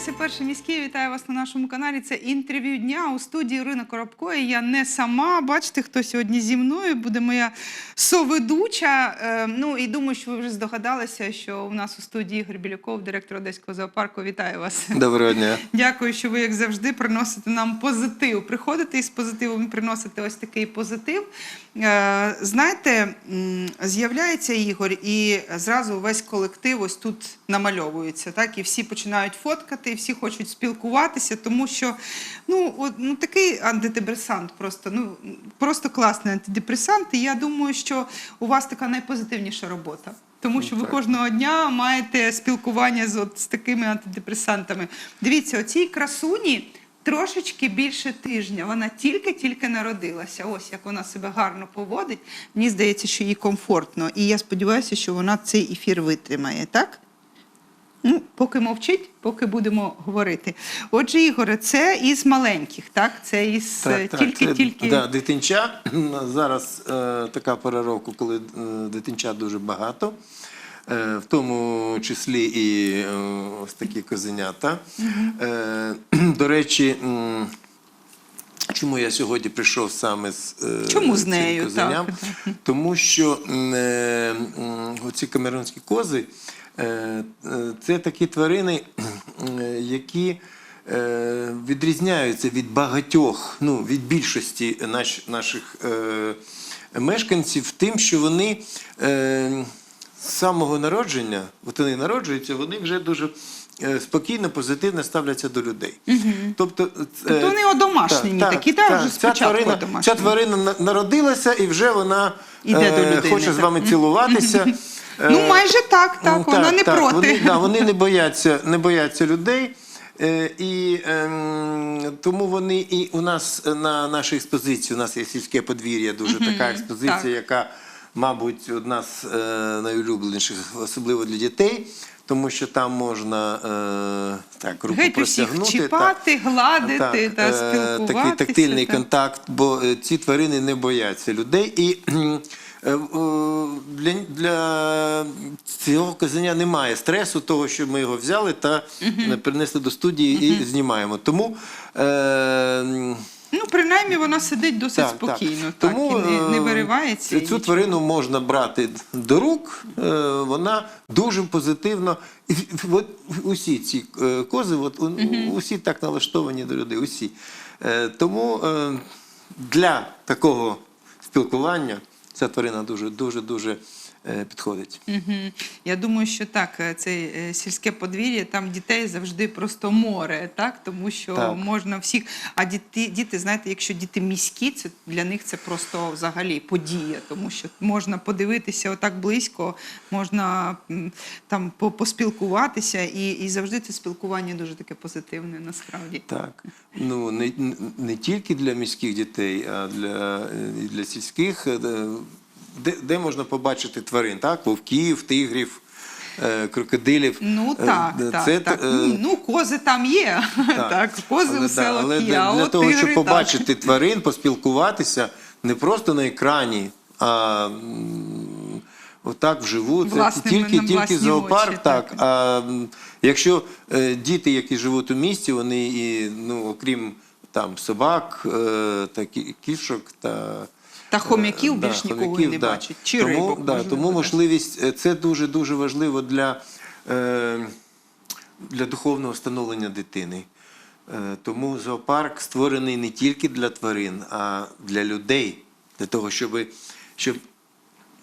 Леся Перший міський. Вітаю вас на нашому каналі. Це інтерв'ю дня у студії Ірина Коробко. І я не сама. Бачите, хто сьогодні зі мною буде моя соведуча. Е, ну і думаю, що ви вже здогадалися, що у нас у студії Ігор Біляков, директор Одеського зоопарку. Вітаю вас. Доброго дня. Дякую, що ви, як завжди, приносите нам позитив. Приходите із позитивом і приносите ось такий позитив. Е, знаєте, з'являється Ігор, і зразу весь колектив ось тут намальовується. Так? І всі починають фоткати, і всі хочуть спілкуватися, тому що ну, от, ну, такий антидепресант, просто, ну, просто класний антидепресант. І я думаю, що у вас така найпозитивніша робота. Тому що ви кожного дня маєте спілкування з, от, з такими антидепресантами. Дивіться, оцій красуні трошечки більше тижня. Вона тільки-тільки народилася. Ось як вона себе гарно поводить. Мені здається, що їй комфортно. І я сподіваюся, що вона цей ефір витримає, так? Ну, поки мовчить, поки будемо говорити. Отже, Ігоре, це із маленьких, так? Це із е, тільки-тільки. Да, дитинча. Зараз е, така пора року, коли е, дитинча дуже багато, в тому числі і е, ось такі козенята. Е, до речі, чому я сьогодні прийшов саме з е, Чому з цим нею, козеням? так. Тому що е, оці камерунські кози е, е, це такі тварини, е, які е, відрізняються від багатьох, ну, від більшості наш, наших е, мешканців тим, що вони е, з самого народження, от вони народжуються, вони вже дуже е, спокійно, позитивно ставляться до людей. Тобто, е, Тобто вони одомашнені такі, так, вже ця спочатку тварина, одомашнені. ця тварина народилася і вже вона Іде до е, людини, хоче з вами цілуватися. Ну, Е, майже так, так, Ну, вона не проти. Вони, да, вони не бояться, не бояться людей. Е, і ем, тому вони і у нас на нашій експозиції, у нас є сільське подвір'я, дуже така експозиція, так. яка, мабуть, одна з е, найулюбленіших, особливо для дітей, тому що там можна е, так, руку Геть усіх простягнути. чіпати, гладити та е, спілкуватися, Такий тактильний так. контакт, бо е, ці тварини не бояться людей. І кхм, е, для, для цього козеня немає стресу, того, що ми його взяли та е, принесли до студії і знімаємо. Тому е, Ну, принаймні вона сидить досить так, спокійно, так. так, і не, не е, виривається. Цю нічого. тварину можна брати до рук, е, вона дуже позитивно. І От усі ці е, кози, от, у- усі так налаштовані до людей. Усі. Тому для такого спілкування ця тварина дуже дуже дуже підходить. Мгм. Я думаю, що так, е, це е, сільське подвір'я, там дітей завжди просто море, так? тому що Так. можна всіх. А діти, діти, знаєте, якщо діти міські, це для них це просто взагалі подія, тому що можна подивитися отак близько, можна там по- поспілкуватися, і, і завжди це спілкування дуже таке позитивне насправді. Так, ну не, не тільки для міських дітей, а для, е, для сільських, е, де, де можна побачити тварин, так? Вовків, тигрів, е, крокодилів. Ну Е, так, е, так, так. е, ну кози там є. Так, кози але, у селах але є. для, для того, щоб так. побачити тварин, поспілкуватися не просто на екрані, а отак вживу. Це тільки, тільки зоопарк, очі, так. так. А якщо е, діти, які живуть у місті, вони і ну, окрім там собак, е, та кішок та. Та хом'яків да, більш нікого хом'яків, не да. бачить. Чи тому, рибок, да, можливо, тому можливість е, це дуже дуже важливо для, е, для духовного становлення дитини. Е, тому зоопарк створений не тільки для тварин, а для людей, для того, щоб, щоб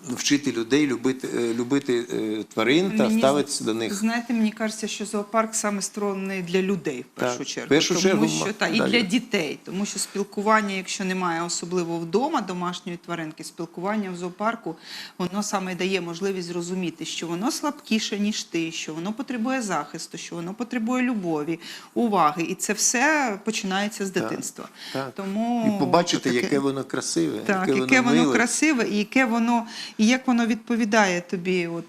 вчити людей любити, е, любити е, тварин та Мені ставитися до них. Знаєте, мені кажеться, що зоопарк саме створений для людей в першу Так, чергу. першу тому чергу, що та, і для дітей, тому що спілкування, якщо немає особливо вдома домашньої тваринки, спілкування в зоопарку, воно саме дає можливість зрозуміти, що воно слабкіше, ніж ти, що воно потребує захисту, що воно потребує любові, уваги. І це все починається з дитинства. Так. Тому І побачити, таке- яке воно красиве, так, яке, яке воно миле. красиве, і яке воно, і як воно відповідає тобі. От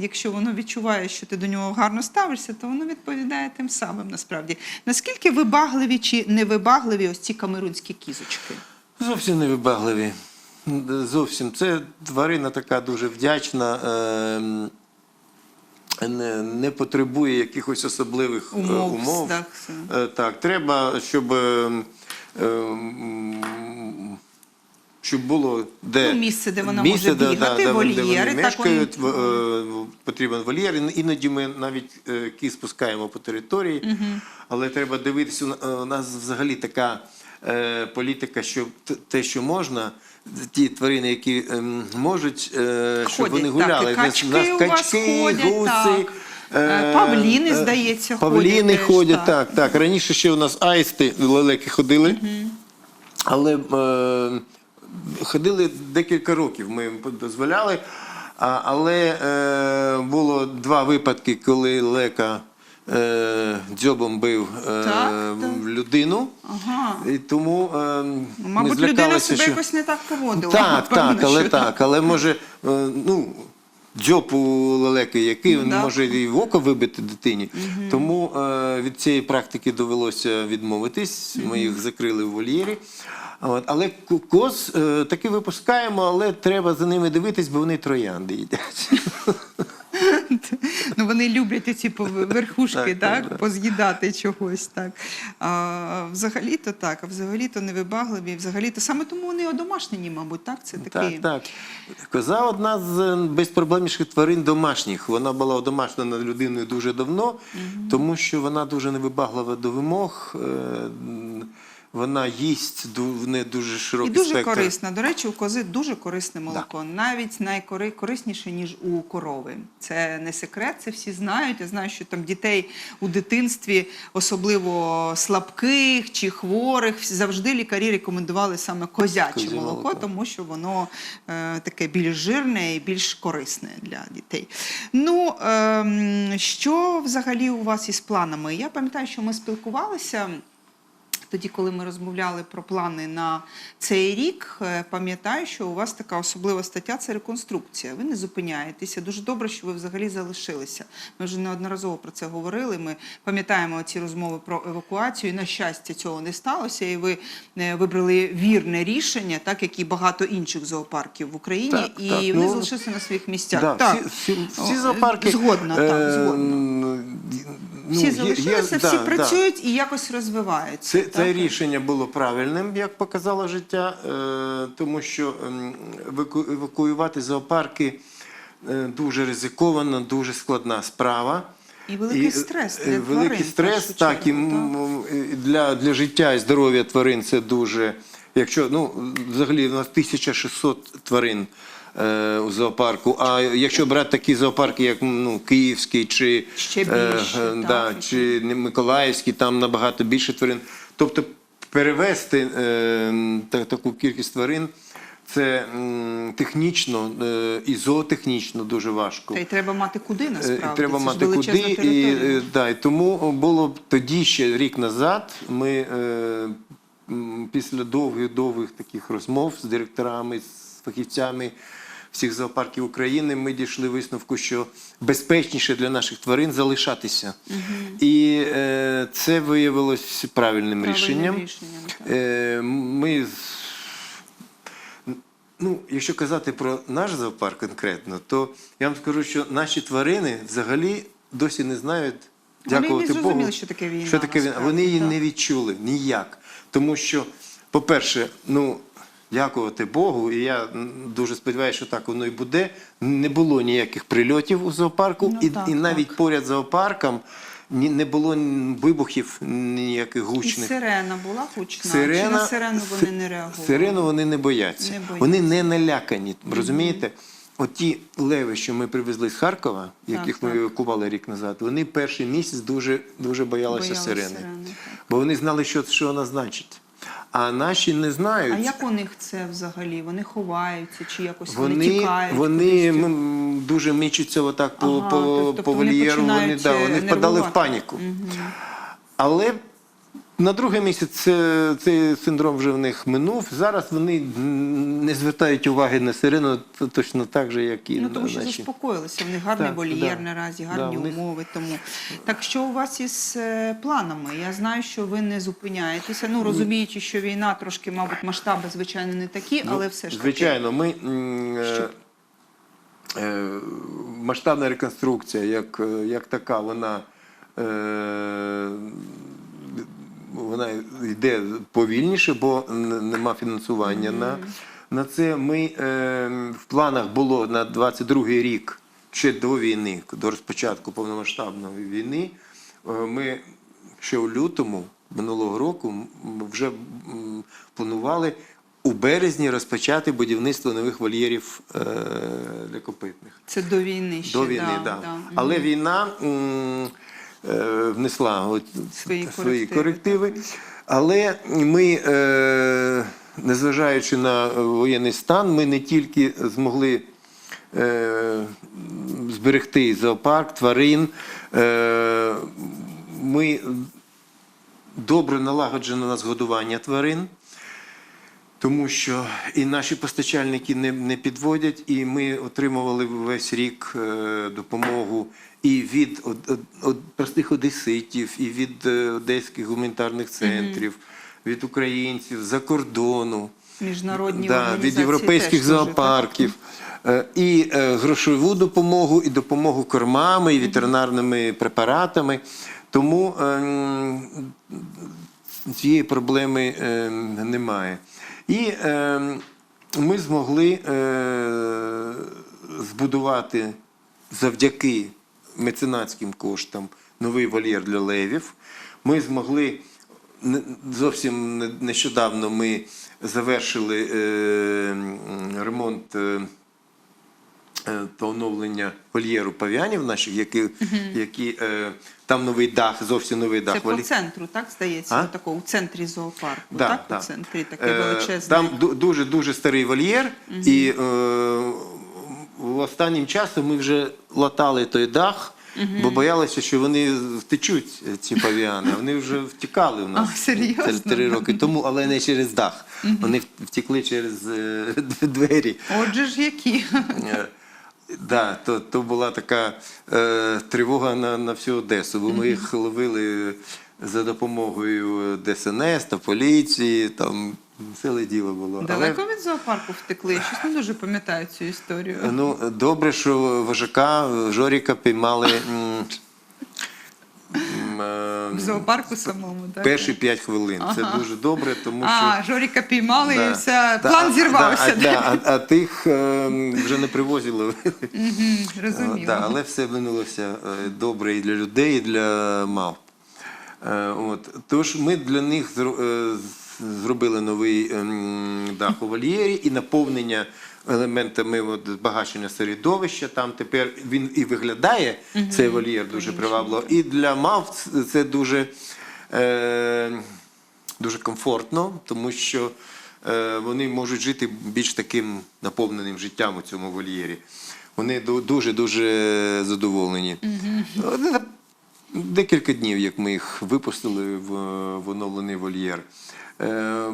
якщо воно відчуває, що ти до нього гарно ставишся, то воно відповідає тим самим насправді. Наскільки вибагливі чи невибагливі ось ці камерунські кізочки? Зовсім не вибагливі. Зовсім. Це тварина така дуже вдячна. ем, не, не потребує якихось особливих е, Умов, умов. так. Е, так, треба, щоб. е, м, щоб було де Ну, місце, де вона може бігати, вони- вольєри, вони так вони- в- е, потрібен вольєр. Іноді ми навіть е, кіз спускаємо по території, але треба дивитися. У е, нас взагалі така е, політика, що те, що можна, ті тварини, які ем, можуть, е, щоб Ходять, вони так, гуляли. нас- качки у нас вас качки, ходять, гуси. так. Павліни, здається, Павліни ходять теж, так. так, так. Раніше ще у нас аїсти, лелеки ходили. Але е, ходили декілька років, ми їм дозволяли. Але е, було два випадки, коли лека е, дзьобом бив е, Так, так. людину. Ага. І тому е, ми Мабуть, людина злякалися, себе що... якось не так поводила. Так, так, але що так. Але може, е, ну, дзьоб у лелеки, який Ну, він да. може і в око вибити дитині. Тому е, від цієї практики довелося відмовитись. Ми їх закрили в вольєрі. От, але коз е, таки випускаємо, але треба за ними дивитись, бо вони троянди їдять. Ну, вони люблять ці верхушки, Так, поз'їдати чогось. Так. А, взагалі-то так, а взагалі-то невибагливі, взагалі-то саме тому вони одомашнені, мабуть, так? Це такі. Так, так. Коза одна з е, безпроблемніших тварин домашніх. Вона була одомашнена людиною дуже давно, тому що вона дуже невибаглива до вимог. Е, Вона їсть не дуже І дуже спектр. корисна. До речі, у кози дуже корисне молоко, навіть найкорисніше, ніж у корови. Це не секрет, це всі знають. Я знаю, що там дітей у дитинстві, особливо слабких чи хворих, завжди лікарі рекомендували саме козяче Козє молоко, молоко. тому що воно е, таке більш жирне і більш корисне для дітей. Ну, ем, що взагалі у вас із планами? Я пам'ятаю, що ми спілкувалися. Тоді, коли ми розмовляли про плани на цей рік, е, пам'ятаю, що у вас така особлива стаття це реконструкція. Ви не зупиняєтеся. Дуже добре, що ви взагалі залишилися. Ми вже неодноразово про це говорили. Ми пам'ятаємо ці розмови про евакуацію. І, на щастя, цього не сталося. І ви е, вибрали вірне рішення, так як і багато інших зоопарків в Україні, Так, і так, вони ну, залишилися на своїх місцях. Да, так. всі, всі, всі зоопарки. згодна, так, е, згодна. ну, Всі є- є- залишилися, да, всі да. працюють і якось розвиваються. Це? Це рішення було правильним, як показало життя, е, тому що ем, евакуювати зоопарки е, дуже ризикована, дуже складна справа. І великий е, стрес для великий тварин, стрес, першу так і і для, для життя і здоров'я тварин це дуже. Якщо ну взагалі у нас 1600 тварин е, у зоопарку. А якщо брати такі зоопарки, як ну, Київський чи, Ще е, більше, е, так. да, чи Миколаївський, там набагато більше тварин. Тобто перевести е, таку кількість тварин. Це технічно е, і зоотехнічно дуже важко. Та й треба мати куди Е, насправді. і Треба Це мати куди. І, да, і тому було б тоді ще рік назад. Ми після довгих довгих таких розмов з директорами, з фахівцями всіх зоопарків України, ми дійшли висновку, що безпечніше для наших тварин залишатися. І е, це виявилось правильним, Правильним рішенням. рішенням. Е, ми Ну, якщо казати про наш зоопарк конкретно, то я вам скажу, що наші тварини взагалі досі не знають. Вони Дякувати не зрозуміли, Богу, що таке війна, Що таке війна? Вони її так. не відчули ніяк. Тому що, по-перше, ну, дякувати Богу, і я дуже сподіваюся, що так воно і буде. Не було ніяких прильотів у зоопарку, Ну, і, так, і навіть так. поряд з зоопарком ні, не було вибухів ніяких І гучних. сирена була гучна, Сирена, чи на сирену вони не реагували? Сирену вони не бояться. Не бояться. Вони не налякані. Розумієте? Оті леви, що ми привезли з Харкова, яких ми так. евакували рік назад, вони перший місяць дуже, дуже боялися Боялись сирени. сирени. Бо вони знали, що, що вона значить. А наші не знають. А як у них це взагалі? Вони ховаються чи якось вони, Вони, тікають? вони кудись? дуже мічуться отак по, Ага, по, тобто по вольєру. Вони, да, е, вони впадали в паніку. паніку. Але на другий місяць це, цей синдром вже в них минув. Зараз вони не звертають уваги на сирену точно так же, як і Ну, тому що наші. заспокоїлися, в них гарний Так, вольєр да. наразі, Да, гарні них- умови. Тому так що у вас із е, планами? Я знаю, що ви не зупиняєтеся. Ну розуміючи, що війна трошки, мабуть, масштаби, звичайно, не такі, але все ж таки. Ну, Звичайно, ми е, е, масштабна реконструкція, як, як така, вона, е, вона йде повільніше, бо нема фінансування на, на це. Ми е, в планах було на 22 рік, ще до війни, до розпочатку повномасштабної війни. е, Ми ще у лютому минулого року вже планували у березні розпочати будівництво нових вольєрів е, для копитних. Це до війни ще. До війни, да, да, да. Але війна м, е, внесла от, Свої свої корективи. Але ми, е, незважаючи на воєнний стан, ми не тільки змогли е, зберегти зоопарк, тварин. Е, ми добре налагоджено у нас годування тварин. Тому що і наші постачальники не, не підводять, і ми отримували весь рік е, допомогу і від од, од, од простих одеситів, і від е, одеських гуманітарних центрів, від українців за кордону, Міжнародні да, від європейських зоопарків. Е, І грошову допомогу, і допомогу кормами, і ветеринарними препаратами. Тому ем, цієї проблеми е, немає. І е, ми змогли е, збудувати завдяки меценатським коштам новий вольєр для левів. Ми змогли зовсім не- нещодавно ми завершили е, ремонт. е, та оновлення вольєру пав'янів наших, які, які е, там новий дах, зовсім новий дах. Це по центру, так здається? А? Отако, у центрі зоопарку. Да, так? да. У центрі такий Е, величезний. Там дуже дуже старий вольєр, і е, останнім часом ми вже латали той дах, бо боялися, що вони втечуть е, ці павіани. Вони вже втікали у нас серйозно? три роки тому, але не через дах. Вони втекли через е, двері. Отже ж які. Да, то, то була така е, тривога на, на всю Одесу, бо ми їх ловили за допомогою ДСНС та поліції, там ціле діло було. Далеко від зоопарку втекли. Я щось не дуже пам'ятаю цю історію. Ну, добре, що вожака Жоріка піймали м, м, е, В зоопарку самому, так? перші п'ять хвилин. Це дуже добре, тому що. А, Жоріка піймали і все, Та- план зірвався. Да, а, да, а, а тих е, вже не привозили. Розуміло. Да, але все минулося е, добре і для людей, і для мавп. Е, От. Тож ми для них е, зробили новий ем, дах у вольєрі і наповнення елементами от, збагачення середовища. Там тепер він і виглядає, цей вольєр дуже привабливо. І для мавп ц- це дуже, е, дуже комфортно, тому що е, вони можуть жити більш таким наповненим життям у цьому вольєрі. Вони дуже-дуже задоволені. Вони Декілька днів, як ми їх випустили в, в оновлений вольєр. Е,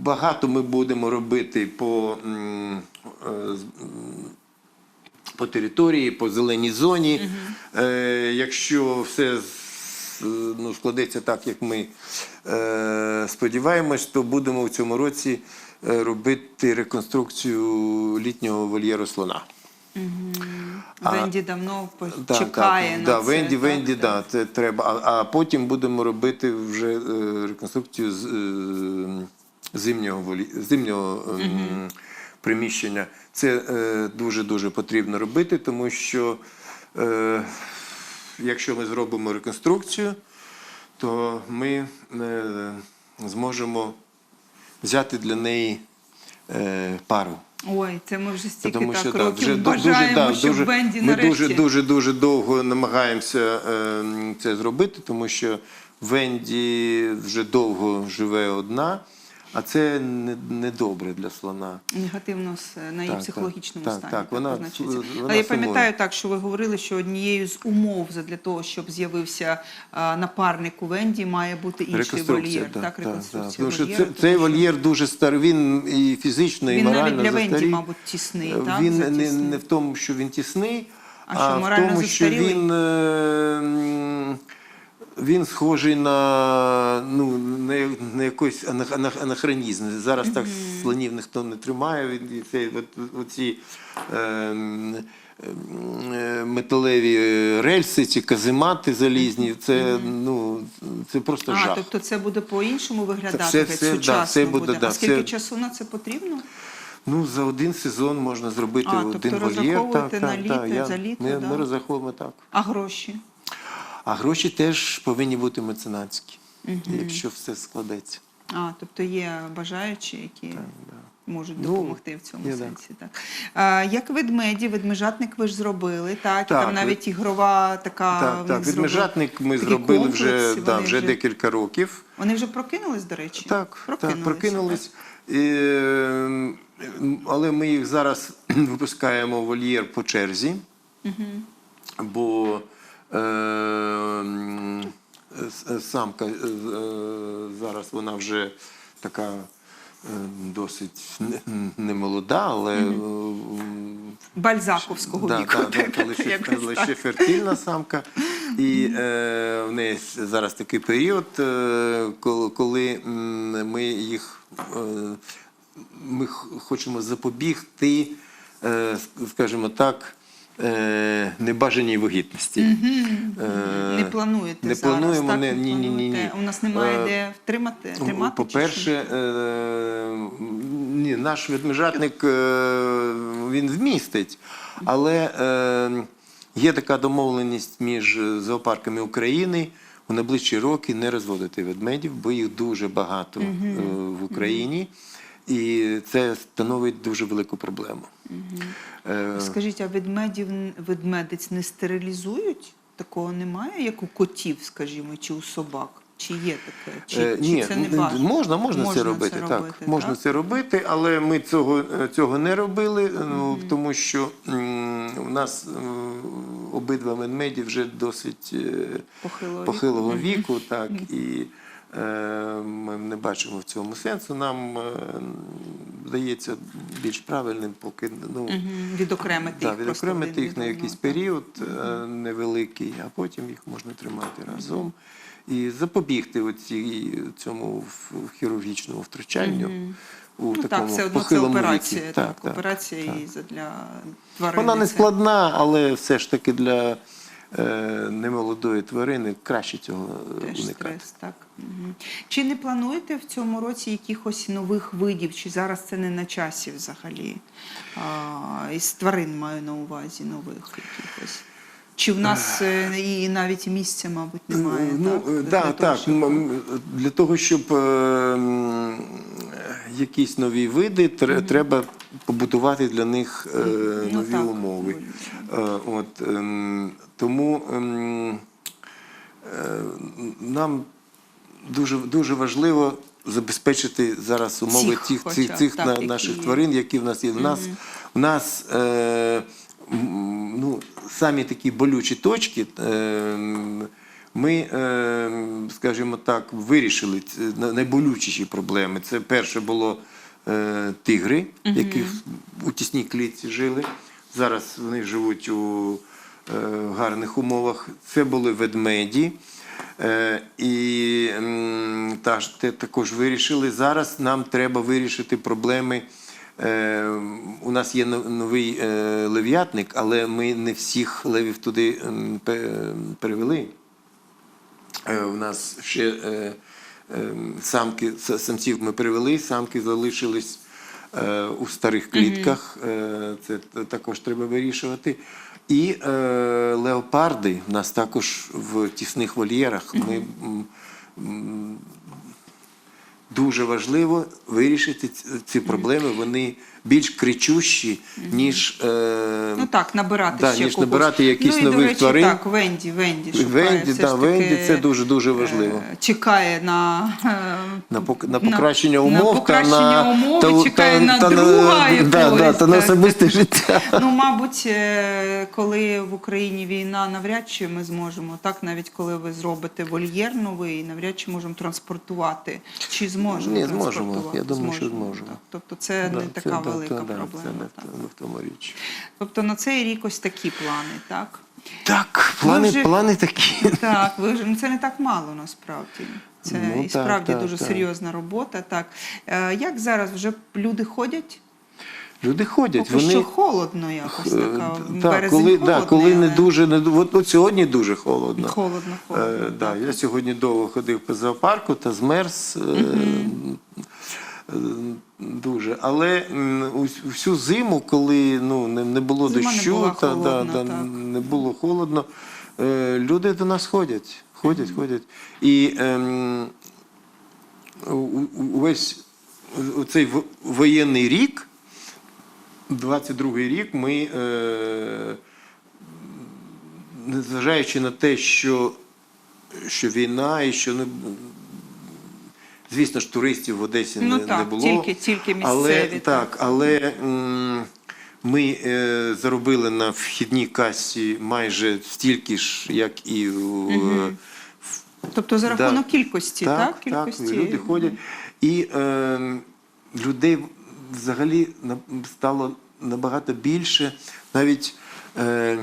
Багато ми будемо робити по, е, по території, по зеленій зоні. Е, Якщо все ну, складеться так, як ми сподіваємось, то будемо в цьому році робити реконструкцію літнього вольєру слона. А- Венді давно Так, чекає так, на да, це. Венді, так, Венді, так. да, це треба. А, а потім будемо робити вже е, реконструкцію з, е, зимнього, зимнього ем, приміщення. Це е, дуже-дуже потрібно робити, тому що е, якщо ми зробимо реконструкцію, то ми е, зможемо взяти для неї е, пару. Ой, це ми вже стільки Тому так що років вже бажаємо, да, щоб дуже, Венді ми нарешті. дуже дуже дуже довго намагаємося е, це зробити, тому що Венді вже довго живе одна, а це не, не для слона. Негативно на її Так, психологічному так, стані. так, вона- вона Але я пам'ятаю так, що ви говорили, що однією з умов для того, щоб з'явився напарник у Венді, має бути інший вольєр. так, да. реконструкція Тому що це, цей вольєр дуже старий, він і фізично, і Він навіть для Венді, мабуть, тісний, так? Він не, не в тому, що він тісний, А а, що, в морально тому, що він е, Він схожий на, ну, на, на якийсь ана- ана- анахронізм. Зараз так слонів ніхто не тримає. І Це, от, оці е, металеві рельси, ці каземати залізні, це, ну, це просто А, жах. тобто це буде по-іншому виглядати, геть все, да, все буде, буде. да, а скільки все- часу на це потрібно? Ну, за один сезон можна зробити А, один тобто вольєр. розраховуєте на літо, я- за літо, Ми, да? ми розраховуємо так. А гроші? А гроші теж повинні бути меценатські, якщо все складеться. А, тобто є бажаючі, які можуть Ну, допомогти в цьому є, сенсі. Так. А, як ведмеді, ведмежатник ви ж зробили, так, Так, і там навіть ігрова така. Так, так. зробив Відмежатник ми зробили вже, да, вже декілька років. Вони вже прокинулись, до речі? Так, прокинулись. так, прокинулись. І, е, але ми їх зараз випускаємо в вольєр по черзі, бо м, с- самка е, е, зараз вона вже така е, досить не- не але е, Бальзаковського Да, віку. да, да, так. ще фертильна самка. І е, в неї зараз такий період, е, коли, коли ми їх е, ми хочемо запобігти, е, скажімо так, е, небажаній вагітності. Е, Не плануєте не зараз, плануємо, так? не- ні, ні, ні, ні. У нас немає Е, де втримати, тримати? По-перше, е, ні, наш ведмежатник е, він вмістить, але е, є така домовленість між зоопарками України у найближчі роки не розводити ведмедів, бо їх дуже багато в Україні. І це становить дуже велику проблему. Е, Скажіть, а ведмедів ведмедиць не стерилізують? Такого немає, як у котів, скажімо, чи у собак? Чи є таке? Чи, Е, чи це не м, бажано? можна, можна, це робити. так, можна це робити, але ми цього, е, цього не робили, ну, тому що м, у нас обидва ведмеді вже досить Похилого віку. похилого віку, так, і ми не бачимо в цьому сенсу. Нам е, здається більш правильним, поки ну, Відокремити Да, їх відокремити їх на якийсь період е, невеликий, а потім їх можна тримати разом і запобігти оці, цьому хірургічному втручанню у Ну такому так, все одно це операція. віці. Так, операція і для тварини. Вона не складна, але все ж таки для е, немолодої тварини краще цього Теж уникати. стрес, так. Чи не плануєте в цьому році якихось нових видів, чи зараз це не на часі взагалі? А, із тварин маю на увазі нових якихось. Чи в нас е, і навіть місця, мабуть, немає? Ну, так, е, для да, того, так. щоб- Для того, щоб е, якісь нові види, треба побудувати для них е, Ну, нові так. умови. Е, От, ем, тому ем, е, нам дуже, дуже важливо забезпечити зараз умови Цих цих, хоча цих, цих так, на- які наших тварин, які в нас є. В нас, в нас е, ну, самі такі болючі точки. Е, ми, е, скажімо так, вирішили найболючіші проблеми. Це перше було е, тигри, які у тісній клітці жили. Зараз вони живуть у гарних умовах. Це були ведмеді. І та, також вирішили. Зараз нам треба вирішити проблеми. Е, у нас є новий е, лев'ятник, але ми не всіх левів туди м, перевели. Е, У нас ще е, е, самки, самців ми привели, самки залишились у старих клітках. Це також треба вирішувати. І е, леопарди в нас також в тісних вольєрах. Ми дуже важливо вирішити ці- проблеми. Вони більш кричущі, ніж, е, Ну так, набирати да, ще ніж когось. набирати якісь ну, і, нових до речі, тварин. Так, Венді, Венді шукає Венді, все да, ж Венді це дуже-дуже важливо. е, Чекає на, е, На, пок- на покращення умов на та покращення на умов, та- чекає та- на та друга да, да, якогось, та на так. особисте життя. Ну, мабуть, е, коли в Україні війна, навряд чи ми зможемо. Так, навіть коли ви зробите вольєр новий, навряд чи можемо транспортувати. Чи зможемо? Ні, зможемо. транспортувати? Я думаю, що зможемо. Так. Тобто це Да, не така да, велика та, да, проблема. Це не, так. не в тому річ. Тобто на цей рік ось такі плани, так? Так, плани, вже- плани такі. Так, ви вже ну це не так мало насправді. Це Ну, і так, справді так, дуже так. серйозна робота. Так Е, як зараз вже люди ходять? Люди ходять. Поки вони що холодно якось Е, така. Так, березень коли, да, коли не дуже, не, от, от сьогодні дуже холодно. холодно, холодно. Е, да, я сьогодні довго ходив по зоопарку та змерз. Е, е, Дуже. Але всю зиму, коли ну, не, не було Зима не дощу, була та, холодна, да, так. не було холодно, е, люди до нас ходять. Ходять, ходять. І ем, увесь цей воєнний рік, 22-й рік, ми, е, незважаючи на те, що, що війна і що не. Звісно ж, туристів в Одесі Ну не, так, не було. тільки- тільки місцеві, Але, так. так, але ми е, заробили на вхідній касі майже стільки ж, як і в, в Тобто за Да. рахунок кількості, так? так, Кількості. і люди ходять. І е, людей взагалі стало набагато більше. Навіть е, е,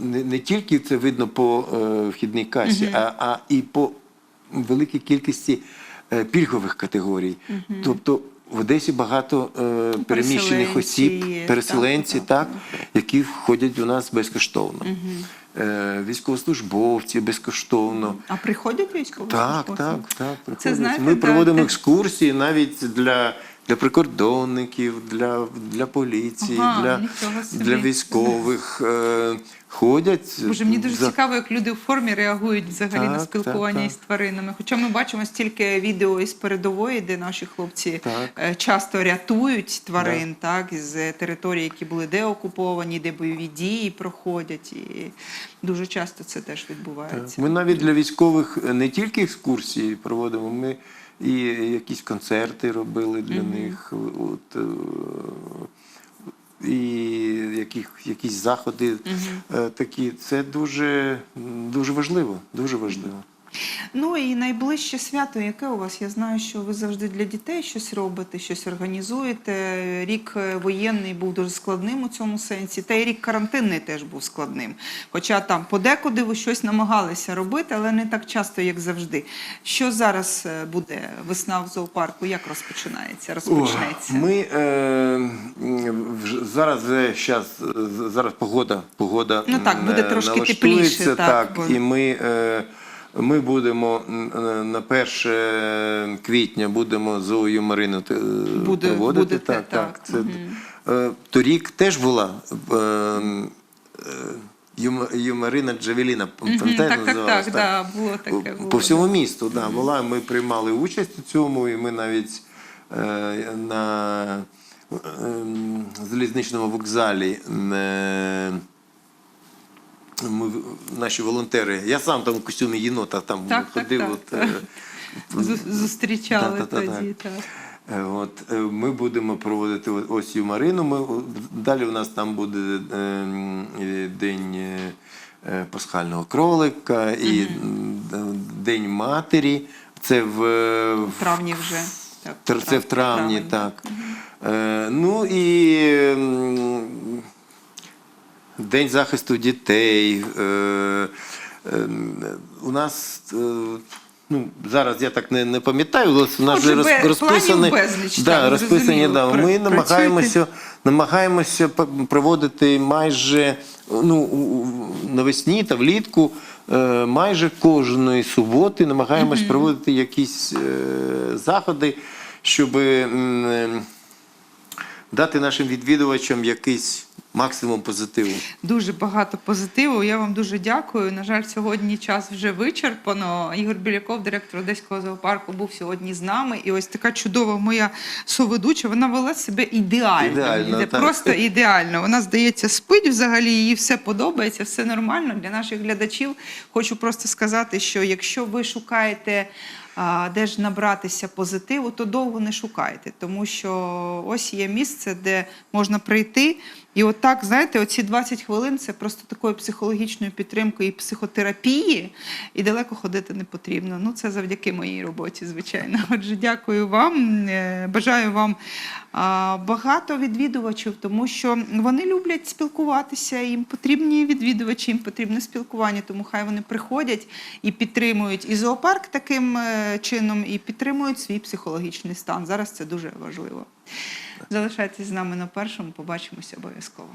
не, не тільки це видно по е, вхідній касі, а, а і по великій кількості е, пільгових категорій. Тобто в Одесі багато е, переміщених переселенці осіб, переселенці, так, так, так, які входять у нас безкоштовно. Е, військовослужбовці безкоштовно. А приходять військовослужбовці? Так, так, так. приходять. знаєте, Ми проводимо так, екскурсії навіть для, для прикордонників, для, для поліції, Ага, для, для військових. Е, ходять. Боже, мені дуже за- цікаво, як люди в формі реагують взагалі на спілкування так, так. із тваринами. Хоча ми бачимо стільки відео із передової, де наші хлопці Так. е, часто рятують тварин, так, із територій, які були деокуповані, де бойові дії проходять. І дуже часто це теж відбувається. Ми навіть для військових не тільки екскурсії проводимо, ми і якісь концерти робили для них. От, е, і яких, якісь заходи е, такі. Це дуже, дуже важливо. Дуже важливо. Ну і найближче свято, яке у вас? Я знаю, що ви завжди для дітей щось робите, щось організуєте. Рік е, воєнний був дуже складним у цьому сенсі, та й рік карантинний теж був складним. Хоча там подекуди ви щось намагалися робити, але не так часто, як завжди. Що зараз е, буде весна в зоопарку? Як розпочинається? Розпочнеться? О, Ми е, зараз щас, е, зараз погода, погода Ну так, буде трошки тепліше, так, Так, бо- і ми, е, ми будемо на 1 квітня будемо зою Марину Буде- проводити. будете, так, так. так. Це, е, торік теж була. Е, е, Юма- Юмарина Джавеліна, пам'ятаєте, так, так, так, да, було таке. По всьому місту, да, була. Ми приймали участь у цьому, і ми навіть е, на е, ем, залізничному вокзалі. Е, ми, наші волонтери. Я сам там у костюмі єнота там Так, так, ходив. так, от, так. Зустрічали Та-та-та-та. тоді. Так. Е, От, ми будемо проводити ось Юмарину. Ми, далі у нас там буде е, день е, е, пасхального кролика і м, д- День матері. Це в, В в травні вже. Так, Це в травні, так. Е, ну і День захисту дітей. Е, е, у нас. Е, Ну, зараз я так не, не пам'ятаю, але у нас вже вже розписані, безліч, да, так, розписані да. Пр- Ми намагаємося, намагаємося проводити майже ну, навесні та влітку, е, майже кожної суботи намагаємось проводити якісь заходи, щоб е, дати нашим відвідувачам якийсь максимум позитиву. Дуже багато позитиву. Я вам дуже дякую. На жаль, сьогодні час вже вичерпано. Ігор Біляков, директор Одеського зоопарку, був сьогодні з нами. І ось така чудова моя соведуча. Вона вела себе ідеально. Ідеально, Іде так. Просто ідеально. Вона, здається, спить взагалі, їй все подобається, все нормально. Для наших глядачів хочу просто сказати, що якщо ви шукаєте. Де ж набратися позитиву, то довго не шукайте, тому що ось є місце, де можна прийти І от так, знаєте, оці 20 хвилин це просто такої психологічної підтримки і психотерапії, і далеко ходити не потрібно. Ну, це завдяки моїй роботі, звичайно. Отже, дякую вам. Е, Бажаю вам багато відвідувачів, тому що вони люблять спілкуватися, їм потрібні відвідувачі, їм потрібне спілкування, тому хай вони приходять і підтримують і зоопарк таким е, чином, і підтримують свій психологічний стан. Зараз це дуже важливо. Залишайтесь з нами на першому, побачимося обов'язково.